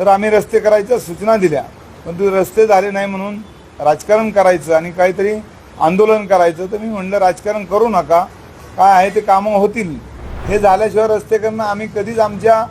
तर आम्ही रस्ते करायच्या सूचना दिल्या. पण रस्ते झाले नाही म्हणून राजकारण करायचं आणि काहीतरी आंदोलन करायचं. तर मी म्हणलं राजकारण करू नका. काय आहे ते कामं होतील. हे झाल्याशिवाय रस्ते करणं आम्ही कधीच आमच्या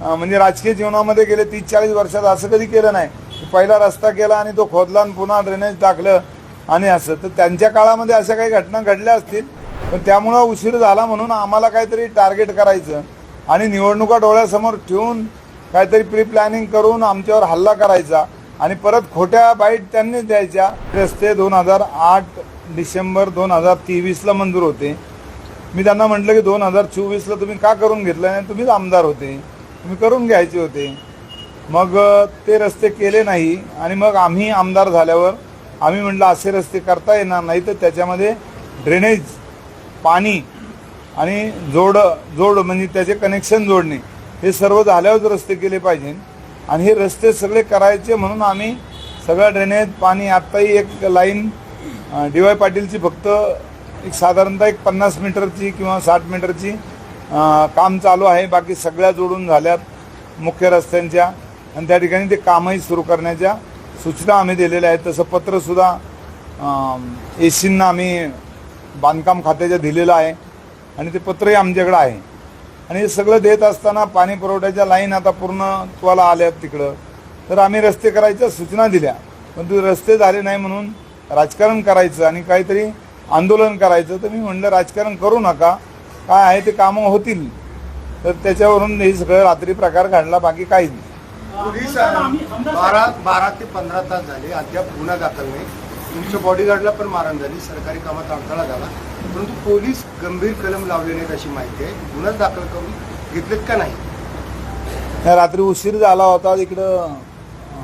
म्हणजे राजकीय जीवनामध्ये गेले तीस चाळीस वर्षात असं कधी केलं नाही. पहिला रस्ता केला आणि तो खोदला आणि पुन्हा ड्रेनेज टाकलं आणि असं. तर त्यांच्या काळामध्ये अशा काही घटना घडल्या असतील. पण त्यामुळं उशीर झाला म्हणून आम्हाला काहीतरी टार्गेट करायचं आणि निवडणुका डोळ्यासमोर ठेवून काहीतरी प्री प्लॅनिंग करून आमच्यावर हल्ला करायचा आणि परत खोट्या बाईट त्यांनीच द्यायच्या. रस्ते दोन हजार आठ डिसेंबर दोन हजार तेवीसला मंजूर होते. मी त्यांना म्हटलं की दोन हजार चोवीसला तुम्ही का करून घेतलं नाही? तुम्हीच आमदार होते. तुम्ही करून घ्यायचे होते. मग ते रस्ते केले नाही आणि मग आम्ही आमदार झाल्यावर आम्ही म्हटलं असे रस्ते करता येणार नाही तर त्याच्यामध्ये ड्रेनेज पाणी आणि जोड जोड म्हणजे त्याचे कनेक्शन जोडणे. हे सर्व झाल्यावरच रस्ते केले पाहिजे. आणि हे रस्ते सगळे करायचे म्हणून आम्ही सगळं ड्रेनेज पाणी आत्ताही एक लाईन डी वाय पाटीलची फक्त एक साधारणतः एक पन्नास मीटरची किंवा साठ मीटरची काम चालू आहे. बाकी सगळ्या जोडून झाल्यात मुख्य रस्त्यांच्या. आणि त्या ठिकाणी ते कामही सुरू करण्याच्या सूचना आम्ही दिलेल्या आहेत. तसं पत्रसुद्धा एसींना आम्ही बांधकाम खात्याच्या दिलेलं आहे. आणि ते पत्रही आमच्याकडं आहे. आणि हे सगळं देत असताना पाणी पुरवठ्याच्या लाईन आता पूर्ण तुम्हाला आल्यात तिकडं. तर आम्ही रस्ते करायच्या सूचना दिल्या. पण ते रस्ते झाले नाही म्हणून राजकारण करायचं आणि काहीतरी आंदोलन करायचं तर मी म्हणलं राजकारण करू नका. काय आहे ते कामं होतील. तर त्याच्यावरून हे सगळं रात्री प्रकार घडला बाकी काहीच नाही. बारा बारा ते पंधरा तास झाले अद्याप गुन्हा दाखल नाही. तुमच्या बॉडीगार्डला पण मारण झाली सरकारी कामात अडथळा झाला. परंतु पोलीस गंभीर कलम लावले नाहीत अशी माहिती आहे. गुन्हा दाखल करून घेतलेत का नाही? रात्री उशीर झाला होता इकडं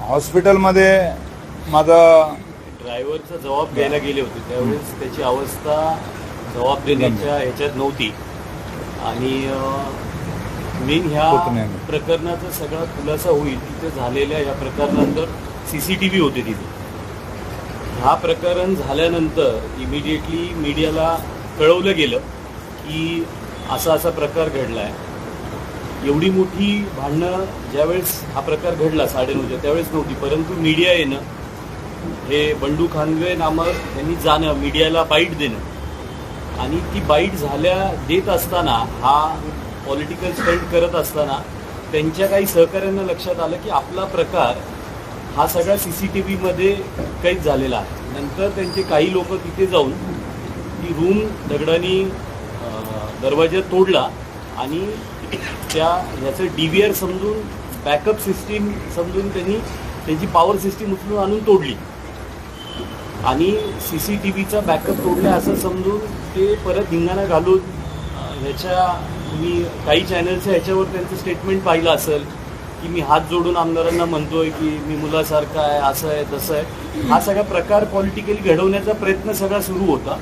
हॉस्पिटलमध्ये माझा ड्रायव्हरचा जबाब द्यायला गेले होते. त्यावेळेस त्याची अवस्था जबाब देण्याच्या ह्याच्यात नव्हती. आणि मेन ह्या. प्रकरणाचा सगळा खुलासा होईल. तिथे झालेल्या या प्रकरणानंतर सी सी टी व्ही होते तिथे. हा प्रकरण झाल्यानंतर इमिडिएटली मीडियाला कळवलं गेलं की असा असा प्रकार घडला आहे एवढी मोठी भांडणं ज्यावेळेस हा प्रकार घडला साडेनऊच्या त्यावेळेस नव्हती परंतु मीडिया येणं हे बंडू खानवे नामक त्यांनी जाणं मीडियाला बाईट देणं आणि ती बाईट झाल्या देत असताना हा पॉलिटिकल स्टंट करत असताना त्यांच्या काही सहकाऱ्यांना लक्षात आलं की आपला प्रकार हा सगळा सी सी टी व्हीमध्ये कैद झालेला आहे. नंतर त्यांचे काही लोक तिथे जाऊन ती रूम दगडाने दरवाजा तोडला आणि त्या ह्याचं डी व्ही आर समजून बॅकअप सिस्टीम समजून त्यांनी त्यांची पॉवर सिस्टीम उचलून आणून तोडली. आणि सी सी टी व्हीचा बॅकअप तोडला असं समजून ते परत धिंगाणा घालून ह्याच्या तुम्ही काही चॅनलच्या ह्याच्यावर त्यांचं स्टेटमेंट पाहिलं असेल की मी हात जोडून आमदारांना म्हणतोय की मी मुलासारखा आहे असं आहे तसं आहे. हा सगळा प्रकार पॉलिटिकली घडवण्याचा प्रयत्न सगळा सुरू होता.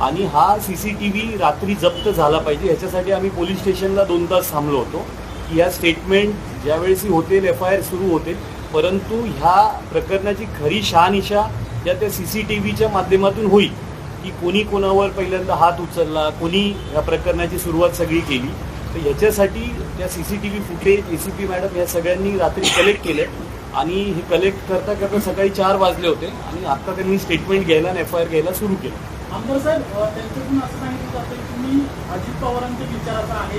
आणि हा सी सी टी व्ही रात्री जप्त झाला पाहिजे. ह्याच्यासाठी आम्ही पोलीस स्टेशनला दोन तास थांबलो होतो. की ह्या स्टेटमेंट ज्यावेळेस होतील एफ आय आर सुरू होते परंतु ह्या प्रकरणाची खरी शहानिशा या त्या सी सी टी व्हीच्या माध्यमातून होईल. की कोणी कोणावर पहिल्यांदा हात उचलला कोणी ह्या प्रकरणाची सुरुवात सगळी केली. तर ह्याच्यासाठी त्या C C T V footage A C P madam या सगळ्यांनी रात्री कलेक्ट केले. आणि हे कलेक्ट करता करता सकाळी चार वाजले होते. आणि आता त्यांनी स्टेटमेंट घ्यायला आणि एफ आय आर घ्यायला सुरू केलं. आमदार साहेब अ, त्यांच्याकडून असं सांगितलं जातं की तुम्ही अजित पवारांच्या विचाराचा आहे.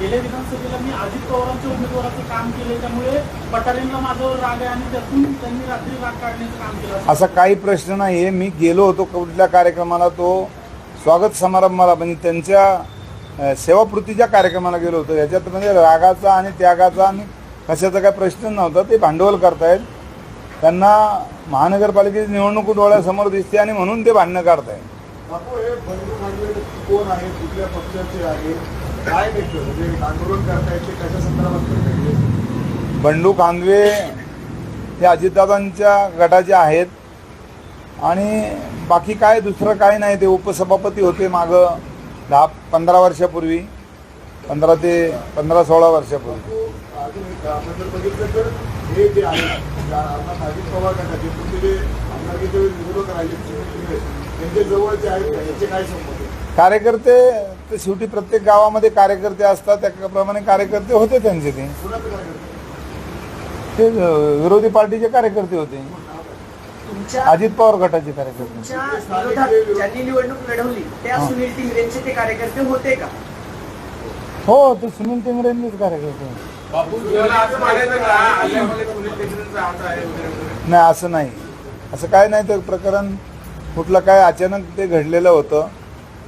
गेल्या विधानसभेला मी अजित पवारांच्या उमेदवाराचं काम केलं त्यामुळे पटारेंना माझ्यावर राग आहे आणि त्यातून त्यांनी रात्री राग काढण्याचं काम केलं असं असा काही प्रश्न नाही आहे मी गेलो होतो कुठल्या कार्यक्रमाला. तो स्वागत समारंभाला. म्हणजे त्यांच्या सेवापूर्तीच्या कार्यक्रमाला गेलो होतो याच्यात म्हणजे रागाचा आणि त्यागाचा आणि कशाचा काही प्रश्न नव्हता ते भांडवल करतायत त्यांना महानगरपालिकेची निवडणूक डोळ्यासमोर दिसते आणि म्हणून ते भांडणं काढतायत बापू हे बंधू खांडवे कोण आहे कुठल्या पक्षाचे आहे काय नेमकं म्हणजे आंदोलन कशा संदर्भात बंडू कांदवे हे अजितदादांच्या गटाचे आहेत. आणि बाकी काय दुसरं काय नाही ते उपसभापती होते मागं. दहा पंधरा वर्षापूर्वी पंधरा ते पंधरा सोळा वर्षापूर्वी. कार्यकर्ते ते शेवटी प्रत्येक गावामध्ये कार्यकर्ते असतात त्याप्रमाणे कार्यकर्ते होते त्यांचे ते. ते विरोधी पार्टीचे कार्यकर्ते होते. अजित पवार गटाचे कार्यकर्ते. ज्यांनी निवडणूक लढवली त्या हा. सुनील टिंगरेंचे ते कार्यकर्ते होते का? हो ते सुनील टिंगरेंनीच कार्यकर्ते. होते. नाही असं नाही. असं काय नाही ते प्रकरण कुठलं काय अचानक ते घडलेलं होतं.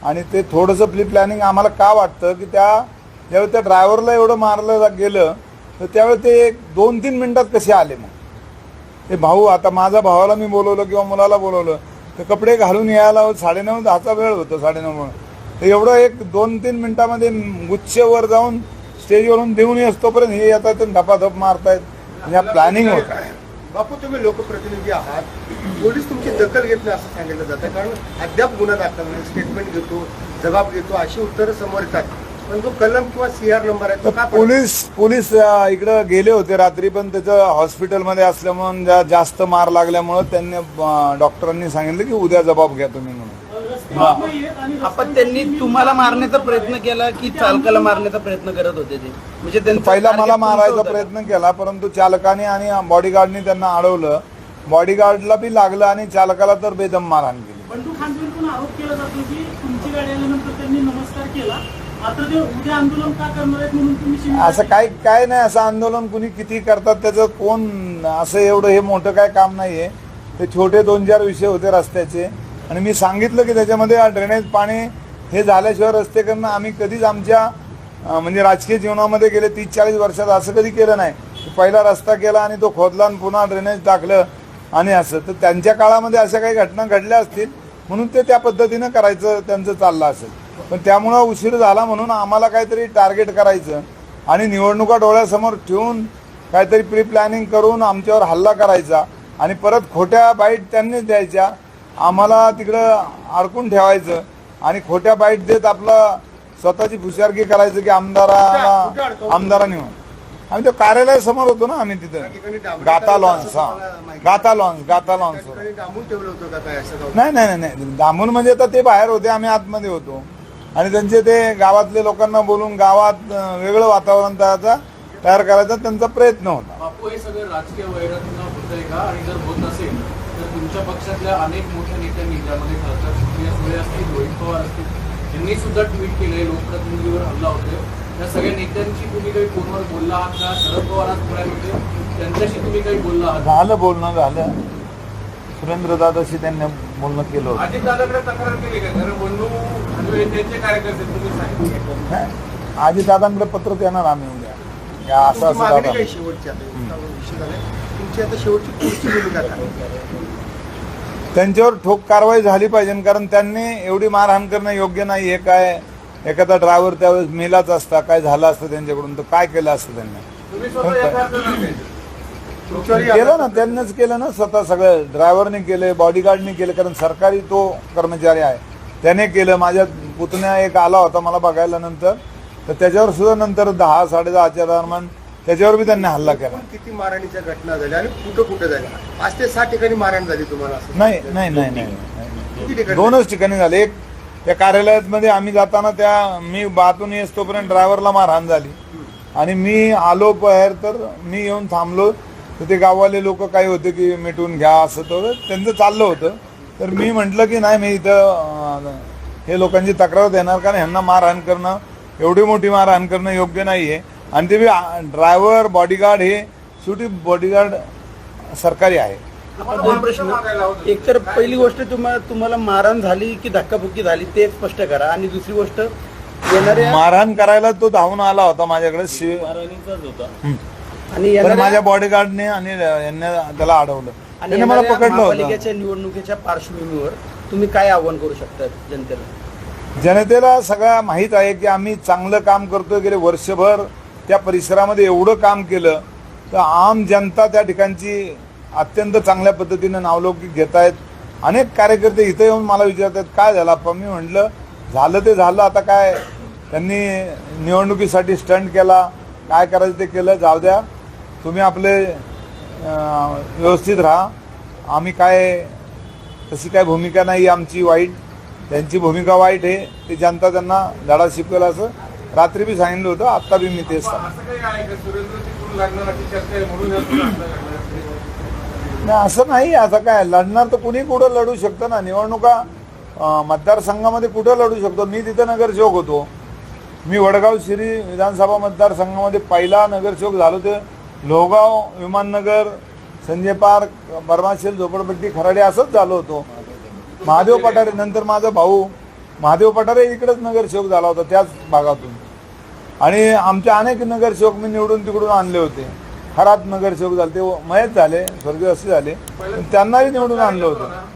आणि ते थोडंसं प्री प्लॅनिंग आम्हाला का वाटतं की त्या ज्यावेळी त्या ड्रायव्हरला एवढं मारलं जा- गेलं तर त्यावेळी ते एक दोन तीन मिनिटात कसे आले मग? ते भाऊ आता माझ्या भावाला मी बोलवलं किंवा मुलाला बोलवलं ते कपडे घालून यायला साडेनऊ दहाचा वेळ होतो साडेनऊ तर एवढं एक दोन तीन मिनिटामध्ये गुच्छेवर जाऊन स्टेजवरून देऊन असतोपर्यंत हे येतात आणि धपाधप मारतायत. म्हणजे ह्या प्लॅनिंग होत बापू तुम्ही लोकप्रतिनिधी आहात. पोलीस तुमची दखल घेत नाही असं सांगितलं जातं. कारण अद्याप गुन्हा दाखल स्टेटमेंट घेतो जबाब घेतो अशी उत्तरं समोर येतात. कलम किंवा सीआर नंबर आहे तो तर का पोलीस पोलीस इकडं गेले होते रात्री पण त्याचं हॉस्पिटलमध्ये असल्यामुळे जा- जास्त मार लागल्यामुळं त्यांनी डॉक्टरांनी सांगितलं की उद्या जबाब घ्या तुम्ही म्हणून. हा. आपण त्यांनी तुम्ही- तुम्हाला मारण्याचा प्रयत्न केला की चालकाला मारण्याचा प्रयत्न करत होते ते? म्हणजे त्यांचं पहिला मला मारायचा होतं. प्रयत्न केला परंतु चालकाने आणि बॉडीगार्डने त्यांना अडवलं. बॉडीगार्डला बी लागलं आणि चालकाला तर बेदम मारहाण केली. बंडू आरोप केला जातो की तुमची गाडी आल्यानंतर त्यांनी नमस्कार केला? असं काय काय नाही असं आंदोलन कुणी किती करतात त्याचं कोण असं एवढं हे मोठं काय काम नाहीये. ते छोटे दोन चार विषय होते रस्त्याचे. आणि मी सांगितलं की त्याच्यामध्ये ड्रेनेज पाणी हे झाल्याशिवाय रस्ते करणं आम्ही कधीच आमच्या म्हणजे राजकीय जीवनामध्ये गेले तीस चाळीस वर्षात असं कधी केलं नाही. पहिला रस्ता केला आणि तो खोदला आणि पुन्हा ड्रेनेज टाकलं आणि असं. तर त्यांच्या काळामध्ये अशा काही घटना घडल्या असतील म्हणून ते त्या पद्धतीनं करायचं त्यांचं चाललं असेल. पण त्यामुळं उशीर झाला म्हणून आम्हाला काहीतरी टार्गेट करायचं. आणि निवडणुका डोळ्यासमोर ठेवून काहीतरी प्री प्लॅनिंग करून आमच्यावर हल्ला करायचा. आणि परत खोट्या बाईट त्यांनीच द्यायच्या. आम्हाला तिकडं अडकून ठेवायचं. आणि खोट्या बाईट देत आपलं स्वतःची फुशारकी करायचं की आमदाराला आमदारांनी म्हणून आम्ही तो कार्यालयासमोर होतो ना आम्ही तिथं. गाता लॉन्स हा. गाता लॉन्स गाता लॉन्स नाही नाही नाही, नाही. दामून म्हणजे तर ते बाहेर होते आम्ही आतमध्ये होतो. आणि त्यांचे ते गावातले लोकांना बोलून गावात वेगळं वातावरण तयाचा तयार करायचा त्यांचा प्रयत्न होता. बापू हे सगळं राजकीय वैरातून होत आहे का? आणि जर होत असेल तर तुमच्या पक्षातल्या अनेक मोठ्या नेत्यांनी ज्यामध्ये खासदार सुप्रिया सुळे असतील रोहित पवार असतील यांनी सुद्धा ट्विट केलंय लोकप्रतिनिधीवर हल्ला होतोय. त्या सगळ्या नेत्यांशी तुम्ही काही फोनवर बोलला आहात का? शरद पवार आज पुण्यात होते. त्यांच्याशी तुम्ही काही बोलला आहात? झालं बोलणं झालं. सुरेंद्र दादाशी त्यांनी बोलणं केलं होतं. अजित दादाकडे तक्रार केली का? कारण बंधू हनवे त्यांचे कार्यकर्ते तुम्ही सांगितले. नाही, आजी दादांकडे पत्र येणार आम्ही उद्या. या असं असं दादा. तुमची आता शेवटची पुढची भूमिका त्यांच्यावर ठोक कारवाई झाली पाहिजे कारण त्यांनी एवढी मारहाण करणं योग्य नाही. हे काय? एखादा ड्रायव्हर त्यावेळेस मेलाच असता काय झालं असतं त्यांच्याकडून तर काय केलं असतं त्यांनी? केलं ना त्यांनीच केलं ना स्वतः सगळं ड्रायव्हरने केले बॉडीगार्डने केले कारण सरकारी तो कर्मचारी आहे. त्याने केलं. माझ्या पुतण्या एक आला होता मला बघायला नंतर. तर त्याच्यावर सुद्धा नंतर दहा साडेदहाच्या दरम्यान त्याच्यावर बी त्यांनी हल्ला केला. किती मारहाणीच्या घटना झाल्या आणि कुठं कुठं झाल्या? पाच ते सहा ठिकाणी मारहाण झाली तुम्हाला नाही नाही नाही नाही दोनच ठिकाणी झाले. एक त्या कार्यालयात मध्ये आम्ही जाताना त्या मी बातून येस तोपर्यंत ड्रायव्हरला मारहाण झाली. आणि मी आलो बाहेर तर मी येऊन थांबलो. तर ते गाववाले लोक काही होते की मिटून घ्या असं तर त्यांचं चाललं होतं. तर मी म्हटलं की नाही मी इथं हे लोकांची तक्रार देणार कारण ह्यांना मारहाण करणं एवढी मोठी मारहाण करणं योग्य नाही आहे आणि ते बी ड्रायव्हर बॉडीगार्ड हे शेवटी बॉडीगार्ड सरकारी आहे. दोन प्रश्न. एक तर पहिली गोष्ट तुम्हाला तुम्हाला मारहाण झाली की धक्काबुक्की झाली ते स्पष्ट करा. आणि दुसरी गोष्ट मारहाण करायला तो धावून आला होता माझ्याकडे. शिव होता. आणि पण माझ्या बॉडीगार्डने आणि यांनी त्याला अडवलं. आणि मला पकडलं महापालिकेच्या निवडणुकीच्या पार्श्वभूमीवर तुम्ही काय आव्हान करू शकता जनतेला? जनतेला सगळं माहीत आहे की आम्ही चांगलं काम करतोय गेले वर्षभर त्या परिसरामध्ये एवढं काम केलं तर आम जनता त्या ठिकाणची अत्यंत चांगल्या पद्धतीने नावलौकिक घेत आहेत अनेक कार्यकर्ते इथे येऊन मला विचारतात काय झालं आपण मी म्हटलं झालं ते झालं आता काय? त्यांनी निवडणुकीसाठी स्टंट केला. काय करायचं ते केलं जाऊ द्या. तुम्ही आपले व्यवस्थित राहा. आम्ही काय तशी काय भूमिका नाही आमची वाईट. त्यांची भूमिका वाईट आहे. ते जनता त्यांना धडा शिकवेल असं रात्री बी सांगितलं होतं. आत्ता बी मी तेच सांग असं. नाही असं नाही. आता काय लढणार तर कुणी कुठं लढू शकतं ना? निवडणुका मतदारसंघामध्ये कुठं लढू शकतो? मी तिथं नगरसेवक होतो. मी वडगाव शिरी विधानसभा मतदारसंघामध्ये पहिला नगरसेवक झालो ते Lohgaon Vimannagar Sanjay park Burmah Shell झोपडपट्टी खराडे असंच झालो होतो. महादेव पठारे नंतर माझा भाऊ. महादेव पठारे इकडेच नगरसेवक झाला होता त्याच भागातून. आणि आमचे अनेक नगरसेवक मी निवडून तिकडून आणले होते. खरात नगरसेवक झाले ते मयत झाले स्वर्गीय असे झाले. त्यांनाही निवडून आणलं होतं.